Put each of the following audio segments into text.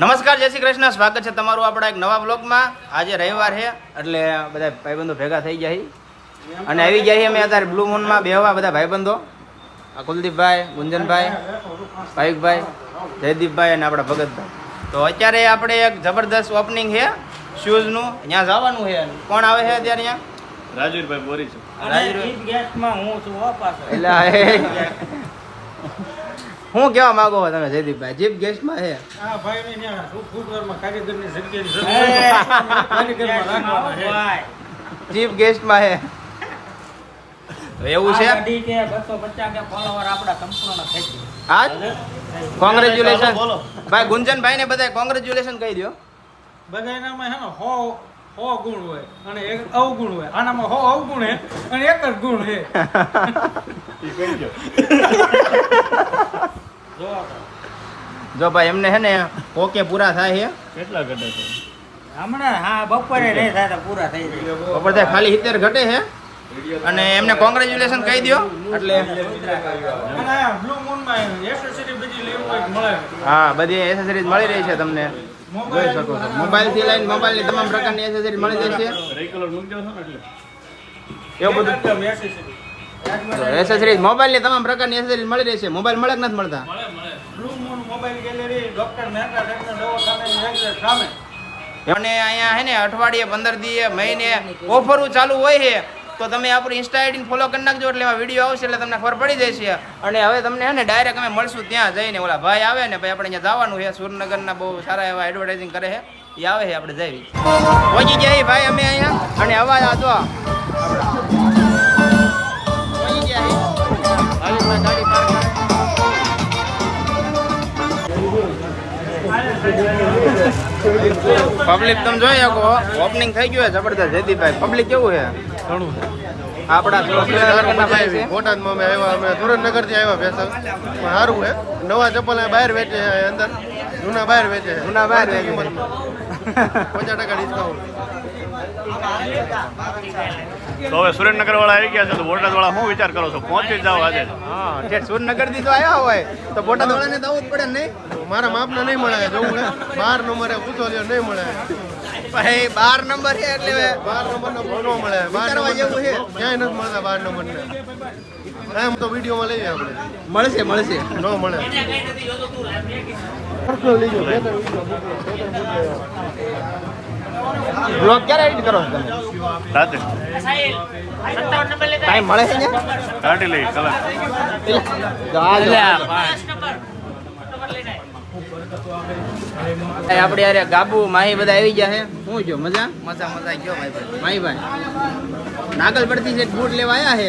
નમસ્કાર જય શ્રી કૃષ્ણ. સ્વાગત છે તમારું આપણા એક નવા બ્લોગમાં આજે રવિવાર છે એટલે બધા ભાઈબંધો ભેગા થઈ જાય છે. અને આવી ગયા અમે અત્યારે બ્લુ મૂનમાં બેહવા બધા ભાઈબંધો. આ કુલદીપભાઈ ગુંજનભાઈ ભાવિકભાઈ જયદીપભાઈ અને આપણા ભગતભાઈ. તો અત્યારે આપણે એક જબરદસ્ત ઓપનિંગ છે શૂઝનું ત્યાં જવાનું છે. કોણ આવે છે અત્યારે ત્યાં? રાજવીરભાઈ બોરી છે. અને ચીફ હું છું એટલે શું કહેવા માંગો છો તમે જયદીપભાઈ? જીપ ગેસમાં છે. આ ભાઈને ત્યાં ફૂટવેરમાં કારીગરની જગ્યાની છે. કારીગરમાં રાખવાના છે. ભાઈ. ચીફ ગેસ્ટમાં છે. તો એવું છે? ગાડી કે 250 કે follower આપણા થઈ ગયું. હા કોંગ્રેચ્યુલેશન બોલો. ભાઈ ગુંજનભાઈ ને બધા કોંગ્રેચ્યુલેશન કહી દો બધાયનામાં હે ને હો હો ગુણ હોય અને એક અવગુણ હોય. આનામાં હો અવગુણ હે અને એક જ ગુણ હે ઈ કઈ ગયો જો ભાઈ એમને છે ને ઓકે પૂરા થાય કેટલા ઘટે છે? હમણાં હા બપોરે નહીં થાય પૂરા થઈ જાય. થાય ખાલી સિત્તેર ઘટે છે. અને એમને કોંગ્રેચ્યુલેશન કહી દો એટલે અને આ બ્લુ એસેસરી બધી લેવું હોય મળે. હા બધી એસેસરીઝ મળી રહી છે તમને. જોઈ શકો છો. મોબાઈલથી લઈને મોબાઈલની તમામ પ્રકારની એસેસરી મળી જશે રેગ્યુલર મૂકી દો ને એટલે? એવું બધું? એસેસરી. એસેસરીઝ મોબાઈલની તમામ પ્રકારની એસેસરીઝ મળી રહેશે મોબાઈલ મળે કે નથી મળતા blue moon mobile gallery doctor Mehta techno દવાખાનાની exit સામે. અને અહીંયા હે ને અઠવાડિયે પંદર દિવસે મહિને ઓફરો ચાલુ હોય છે, તો તમે આપણી ઇન્સ્ટા આઈડી ફોલો કરી નાખજો એટલે એમાં વીડિયો આવશે એટલે તમને ખબર પડી જશે. અને હવે તમને હે ને ડાયરેક્ટ અમે મળશું ત્યાં જઈને. ઓલા ભાઈ આવે ને ભાઈ આપણે અહીંયા જવાનું છે સુરનગરના બહુ સારા એવા એડવર્ટાઇઝિંગ કરે છે. એ આવે છે આપણે જઈ. પહોંચી ગયા ભાઈ અમે અહીંયા. અને અવાજ આ જો. પહોંચી ગયા પબ્લિક તમે જોઈ શકો ઓપનિંગ થઈ ગયું છે જબરદસ્ત. જયદીપભાઈ પબ્લિક કેવું છે? આપણા ભાઈ છે બોટાદમાં અમે આવ્યા અમે સુરેન્દ્રનગરથી આવ્યા પણ સારું છે. નવા ચપ્પલ બહાર વેચે છે અંદર. જૂના બહાર વેચે છે. જૂના બહાર વેચે પચાસ ટકા ડિસ્કાઉન્ટ તો હવે સુરેન્દ્રનગર વાળા આવી ગયા છે તો બોટાદ વાળા શું વિચાર કરો છો? પહોંચી જ જાઓ આજે. હા જે સુરેન્દ્રનગરથી તો આવ્યા હોય તો બોટાદ વાળાને તો આવવું જ પડે નહીં? મારા માપના નહીં મળે જવું બાર નંબરે પૂછો લ્યો નહીં મળે. ભાઈ બાર નંબર છે એટલે બાર બાર નંબરનો ફોન મળે. બાર નંબર જેવું છે. ક્યાંય નથી મળતા બાર નંબરને. એમ તો વિડીયોમાં લઈએ આપણે. મળશે મળશે. ન મળે. બ્લોગ ક્યારે એડિટ કરો તમે? રાતે. ટાઈમ મળે છે ને? કાઢી લઈ કલર આપણે યાર ગાબુ માહી બધા આવી ગયા છે. શું જો મજા? મજા મજા ગયો ભાઈ. માહી ભાઈ. નાગલ પડતી છે બૂટ લેવા આવ્યા છે?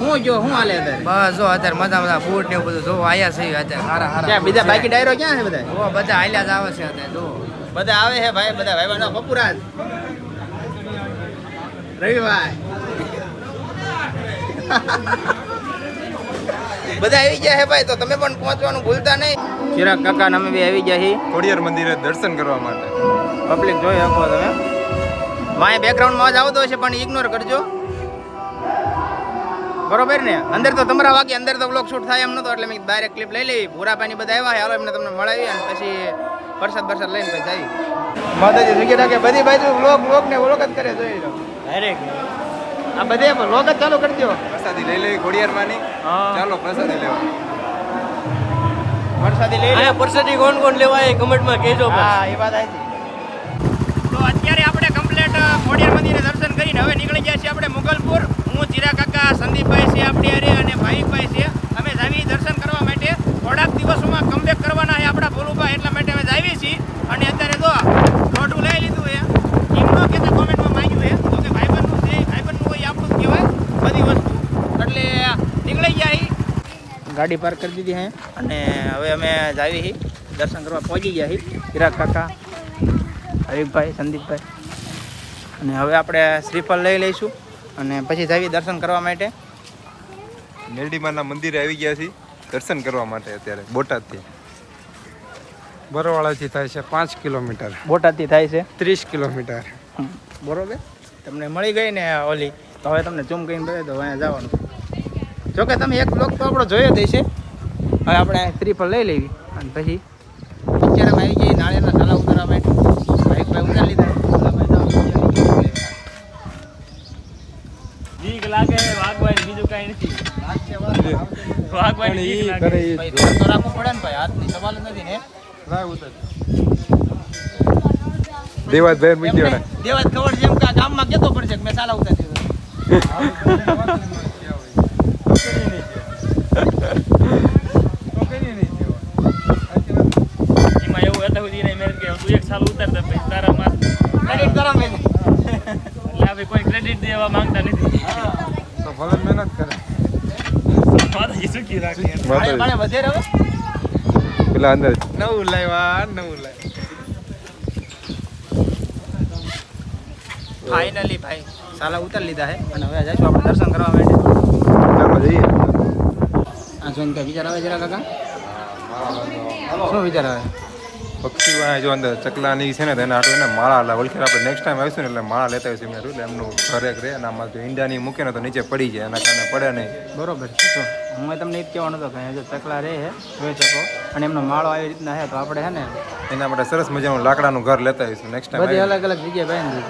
હું જો હું હાલે અત્યારે? બસ જો અત્યારે મજા મજા ફૂડ ને એવું બધું જો આયા છે અત્યારે. સારા સારા બીજા બાકી ડાયરો ક્યાં છે બધા? ઓ બધા હાલ્યા જ આવે છે અત્યારે જો. બધા આવે છે ભાઈ બધા ભાઈ બહેનો પપુરાજ રવિભાઈ. બધા આવી ગયા છે ભાઈ તો તમે પણ પહોંચવાનું ભૂલતા નહીં. ચિરાગ કાકા અમે બી આવી ગયા છીએ ખોડિયાર મંદિરે દર્શન કરવા માટે. પબ્લિક જોઈ શકો તમે. માય બેકગ્રાઉન્ડમાં જ આવતો હશે પણ ઇગ્નોર કરજો. બરોબર ને? અંદર તો તમારા વાગે અંદર તો બ્લોક શૂટ થાય એમ નતો એટલે મેં ડાયરેક્ટ ક્લિપ લઈ લેવી પાણી બધા આવ્યા હાલો એમને તમને મળાવી અને પછી વરસાદ વરસાદ લઈને પછી આવી માતાજી જગ્યા રાખે. બધી બાજુ બ્લોક બ્લોક ને બ્લોક જ કરે જોઈ લો. આ બધે બ્લોક જ ચાલુ કરી દો પ્રસાદી લઈ લેવી ઘોડિયારની ચાલો પ્રસાદી લેવા. વરસાદી લઈ લે. પરસેટી કોણ કોણ લેવાય કમેન્ટમાં કહેજો હા એ વાત આવી તો અત્યારે આપણે કમ્પ્લીટ ઘોડિયાર મંદિરે કરીને હવે નીકળી ગયા છીએ આપણે મુગલપુર. હું જીરા કાકા, સંદીપભાઈ છે, આપણી હારે અને ભાવિકભાઈ છે. અમે જાવી દર્શન કરવા માટે થોડાક દિવસોમાં કમબેક કરવાના છે આપણા ભોલુભા એટલા માટે અમે જાવીએ છીએ. અને અત્યારે તો દોઢું લઈ લીધું છે. એમ ન કહેતા કોમેન્ટમાં માંગ્યું છે. તો કે ભાઈબંધનું છે, ભાઈબંધનું કોઈ આપણું જ કહેવાય. બધી વસ્તુ. એટલે નીકળી ગયા છીએ. ગાડી પાર્ક કરી દીધી હે અને હવે અમે જાવી દર્શન કરવા પહોંચી ગયા હી ચિરાગ કાકા હરીફભાઈ સંદીપભાઈ. અને હવે આપણે શ્રીફળ લઈ લઈશું અને પછી જાવી દર્શન કરવા માટે. મેરડીમાના મંદિરે આવી ગયા છીએ દર્શન કરવા માટે અત્યારે બોટાદથી. બરવાળાથી થાય છે પાંચ કિલોમીટર. બોટાદથી થાય છે? ત્રીસ કિલોમીટર. બરોબર? તમને મળી ગઈ ને ઓલી? તો હવે તમને ચૂમ કરીને બતાવી દો અહીંયા જવાનું. જોકે તમે એક બ્લોક તો આપણો જોયો જ છે હવે આપણે શ્રીફળ લઈ લેવી. અને પછી અત્યારે આવી ગઈ ઈ કરે ઈ ભાઈ તો રાખવું પડે ને ભાઈ હાથની સવાલ નથી ને. લાવ ઉતર. દેવાજ ભાઈ મૂક્યો ને એમને ખબર છે એમ કે ગામમાં કેતો પડશે કે મેં સાલા ઉતારી દીધો. એમાં એવું હતા સુધી નહીં મેં કે તું એક સાલ ઉતારતા પછી તારા માં ક્રેડિટ કરો મેં એટલે કોઈ ક્રેડિટ દેવા માંગતા નથી. તો ભલે મહેનત કરે. પેલા અંદર. નવું લાવ્યા નવું લાવ્યા ફાઇનલી ભાઈ સાલા ઉતાર લીધા છે અને હવે જઈશું આપણે દર્શન કરવા માટે. ચાલો જઈએ. આ જોઈને વિચાર આવે જરા કાકા. શું વિચાર આવે? પક્ષીઓ આ જો અંદર ચકલાની છે ને તો એના એને માળા લા વલખેર આપણે નેક્સ્ટ ટાઈમ આવીશું ને એટલે માળા લેતા આવીશું એમને એટલે એમનું ઘરે રહે અને આમાં જો ઈંડાની મૂકે ને તો નીચે પડી જાય એના કારણે પડે નહીં. બરોબર છે. તો હું તમને એ જ કહેવાનું હતો કે અહીંયા જો ચકલા રહે છે જોઈ શકો. અને એમનો માળો આવી રીતના છે તો આપણે છે ને એના માટે સરસ મજાનું લાકડાનું ઘર લેતા આવીશું નેક્સ્ટ બધી ટાઈમ અલગ અલગ જગ્યાએ બાંધી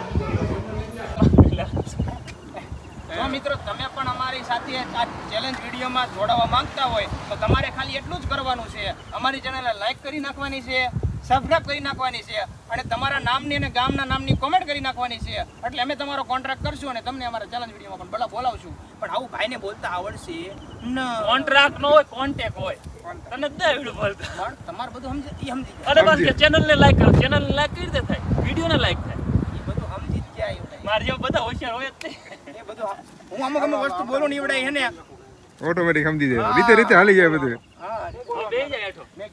દીધું મિત્રો તમે પણ અમારી સાથે આ ચેલેન્જ વિડીયોમાં જોડાવા માંગતા હોય તો તમારે ખાલી એટલું જ કરવાનું છે. અમારી ચેનલને લાઈક કરી નાખવાની છે. સબસ્ક્રાઇબ કરી નાખવાની છે. અને તમારા નામની અને ગામના નામની કોમેન્ટ કરી નાખવાની છે. એટલે અમે તમારો કોન્ટ્રાક્ટ કરશું અને તમને અમારા ચેલેન્જ વિડીયોમાં પણ બોલા બોલાવશું. પણ આવું ભાઈને બોલતા આવડશે ન. કોન્ટ્રાક્ટ નો હોય કોન્ટેક્ટ હોય. તને દે વીડિયો બોલતા. પણ તમારે બધું સમજી સમજી અરે બસ કે ચેનલ ને લાઈક કરો. ચેનલ ને લાઈક કઈ રીતે થાય? વીડિયો ને લાઈક થાય. એ બધું સમજી જ ગયા મારી જેવા બધા હોશિયાર હોય જ તે એ બધું હું અમુક અમુક વસ્તુ બોલું નહીં ઈવડે હે ને ઓટોમેટિક સમજી જાય. રીતે રીતે હાલી જાય બધું. બે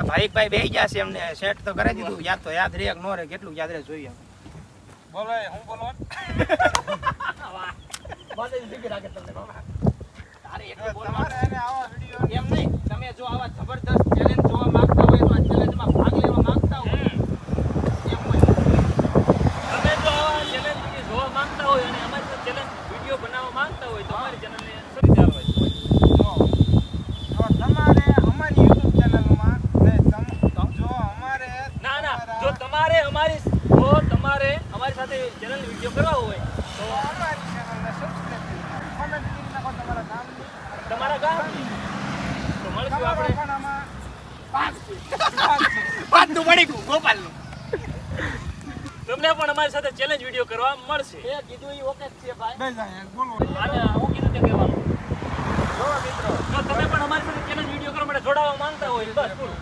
ભાઈ ભાઈ બેહી ગયા છે એમને સેટ તો કરી દીધું. યાદ તો યાદ રે નો રે કેટલું યાદ રે જોઈએ બોલો હું બોલો એમ નહીં તમે જો આવા જબરદસ્ત ચેલેન્જ જોવા માંગતા હોય તો આ ચેલેન્જમાં ભાગ લેવા માંગતા હોય એમ હોય તમે જો આવા ચેલેન્જ વીડિયો જોવા માંગતા હોય અને અમારી સાથે ચેલેન્જ વીડિયો બનાવવા માંગતા હોય તો અમારી ચેનલને સબસ્ક્રાઇબ હોય તમારે અમારી યુટ્યુબ ચેનલમાં ને તમ જો અમારે ના ના જો તમારે અમારી જો તમારે અમારી સાથે ચેનલ વીડિયો કરવા હોય તો અમારી ચેનલને સબસ્ક્રાઇબ કોમેન્ટ કરી નાખો તમારા નામની તમારા ગામ તો મળશું તમારો આપણે પણ આમાં પાછું પડી ગયું ગોપાલનું. તમને પણ અમારી સાથે ચેલેન્જ વીડિયો કરવા મળશે. એ કીધું એ ઓકે જ છે ભાઈ. બોલો. હું કીધું તે કહેવાનું. જો તમે પણ અમારી સાથે ચેલેન્જ વીડિયો કરવા માટે જોડાવા માંગતા હોય બસ. પૂરું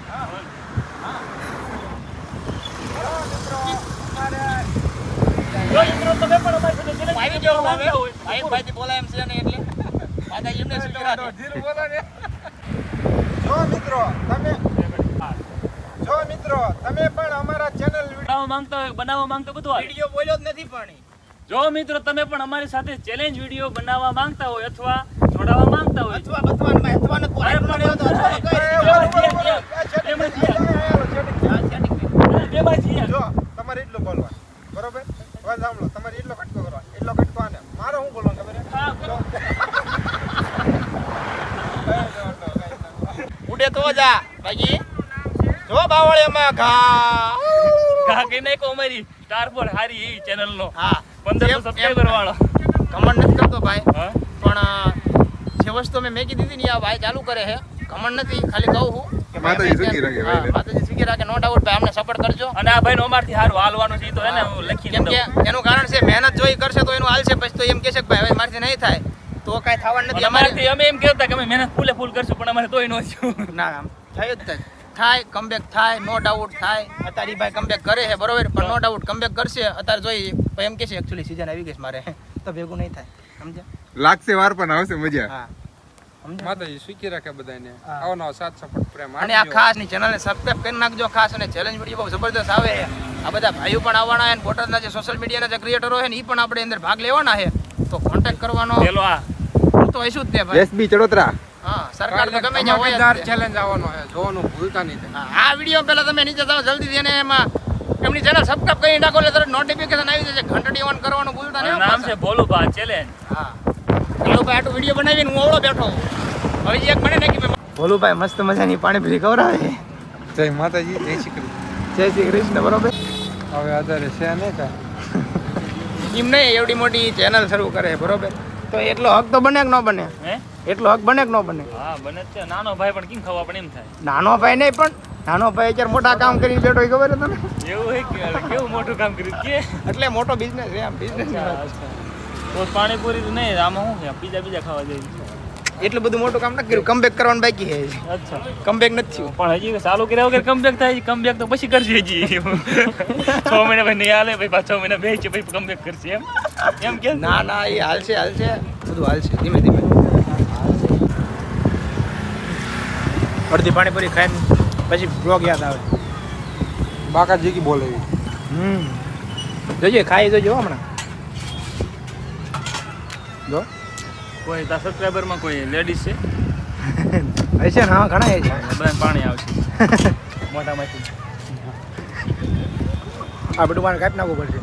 જો મિત્રો તમે પણ અમારી સાથે ચેલેન્જ જેવો ભાઈ બોલાય એમ છે ને એટલે. પાછા એમને શું બોલો ને જો મિત્રો તમે મિત્રો તમે પણ અમારા ચેનલ બનાવવા માંગતા હોય બનાવવા માંગતા બધું વીડિયો બોલ્યો જ નથી પણ જો મિત્રો તમે પણ અમારી સાથે ચેલેન્જ વીડિયો બનાવવા માંગતા હોય અથવા જોડાવા માંગતા હોય. અથવા બતવાનમાં અથવાને તો પણ એવું તો અથવા. જો તમારે એટલું બોલવા બરોબર? હવે સાંભળો તમારે એટલો કટકો કરવા એટલો કટકો આને. મારે હું બોલવાનું ખબર. ઉડે તો જા બાકી જો બાવળિયામાં ઘા. ઘા કઈ નાખો અમારી? સ્ટાર પર હારી એવી ચેનલ નો. હા. પંદરસો એમ- સબસ્ક્રાઈબર વાળો. કમંડ નથી કરતો ભાઈ. હા? પણ જે વસ્તુ મેં મેકી દીધી ને આ ભાઈ ચાલુ કરે છે. કમંડ નથી ખાલી કહું હું ભાઈ માતાજી સુખી રાખે હા, માતાજી સુખી રાખે નો ડાઉટ ભાઈ અમને સપોર્ટ કરજો. અને આ ભાઈનો અમારથી હારું હાલવાનું છે ઈ તો એને હું લખી દઉં. કે એનું કારણ છે મહેનત જોઈ કરશે તો એનું હાલશે પછી તો એમ કહેશે કે ભાઈ હવે મારાથી નહીં થાય. તો કાંઈ થવાનું નથી અમારે. અમારથી અમે એમ કહેતા કે અમે મહેનત ફૂલે ફૂલ કરશું પણ અમારે તોય ન થયું. ના આમ થયું જ થાય. થાય કમબેક થાય નો ડાઉટ થાય. અત્યારે ભાઈ કમબેક કરે છે બરોબર? પણ નો ડાઉટ કમબેક કરશે. અત્યારે જોઈ ભાઈ એમ કહેશે એકચ્યુઅલી સીઝન આવી ગઈ છે મારે. તો ભેગું નહીં થાય. સમજ્યા? લાગશે વાર પણ આવશે મજા. હા. માતાજી સ્વીકી રાખે બધાને આવો નવો સાથ સપોર્ટ પ્રેમ. અને આ ખાસની ચેનલને સબસ્ક્રાઇબ કરી નાખજો ખાસ અને ચેલેન્જ વીડિયો બહુ જબરદસ્ત આવે આ બધા ભાઈઓ પણ આવવાના છે બોટાદના જે સોશિયલ મીડિયાના જે ક્રિએટરો છે ને એ પણ આપણે અંદર ભાગ લેવાના છે. તો કોન્ટેક્ટ કરવાનો. પેલો આ. તો હશું જ તે ભાઈ. એસબી ચડોતરા. સરકાર તો ગમે ત્યાં હોય. ચેલેન્જ આવવાનો છે જોવાનું ભૂલતા નહીં આ વીડિયો પહેલા તમે નીચે જાઓ જલ્દીથી અને એમાં એમની ચેનલ સબસ્ક્રાઇબ કરી નાખો એટલે તરત નોટિફિકેશન આવી જશે. ઘંટડી ઓન કરવાનું ભૂલતા નહીં નામ છે. ભોલુભા ચેલેન્જ હા. ભોલુભાઈ આટલું વીડિયો બનાવીને હું અવળો બેઠો હવે એક બને ને કે ભોલુભાઈ મસ્ત મજાની પાણીપુરી ખવડાવે. જય માતાજી જય શ્રી કૃષ્ણ. જય શ્રી કૃષ્ણ બરોબર? હવે આધારે છે ને કાંઈ? એમ નહીં એવડી મોટી ચેનલ શરૂ કરે બરોબર? તો એટલો હક તો બને કે ન બને? હે? એટલો હક બને કે ન બને? હા બને છે. નાનો ભાઈ પણ કેમ ખાવા પણ એમ થાય? નાનો ભાઈ નહીં પણ નાનો ભાઈ અત્યારે મોટા કામ કરીને બેઠો ખબર તને? એવું હોય કે કેવું મોટું કામ કર્યું? કે? એટલે મોટો બિઝનેસ છે આમ બિઝનેસ તો પાણીપુરી નહીં આમાં શું બીજા પીઝા બીજા ખાવા જઈએ એટલું બધું મોટું કામ નથી કર્યું. કમબેક કરવાનું બાકી છે અચ્છા. કમબેક નથી થયું. પણ હજી ચાલુ કર્યા વગર કમબેક થાય કમબેક તો પછી કરશે હજી. છ મહિના પછી નહીં હાલે પછી પાછા છ મહિના બે છે પછી કમબેક કરશે એમ. એમ કે ના ના એ હાલશે હાલશે. બધું હાલશે. ધીમે ધીમે. અડધી પાણીપુરી ખાઈને પછી બ્લોગ યાદ આવે. બાકાજી કી બોલે હમ. જોજે ખાઈ જોજો હમણાં. જો. કોઈ તાર સબસ્ક્રાઈબરમાં કોઈ લેડીઝ છે? હશે ને હા ઘણા છે. બધા પાણી આવશે. મોટામાંથી આ બધું મારે કાપી નાખવું પડશે.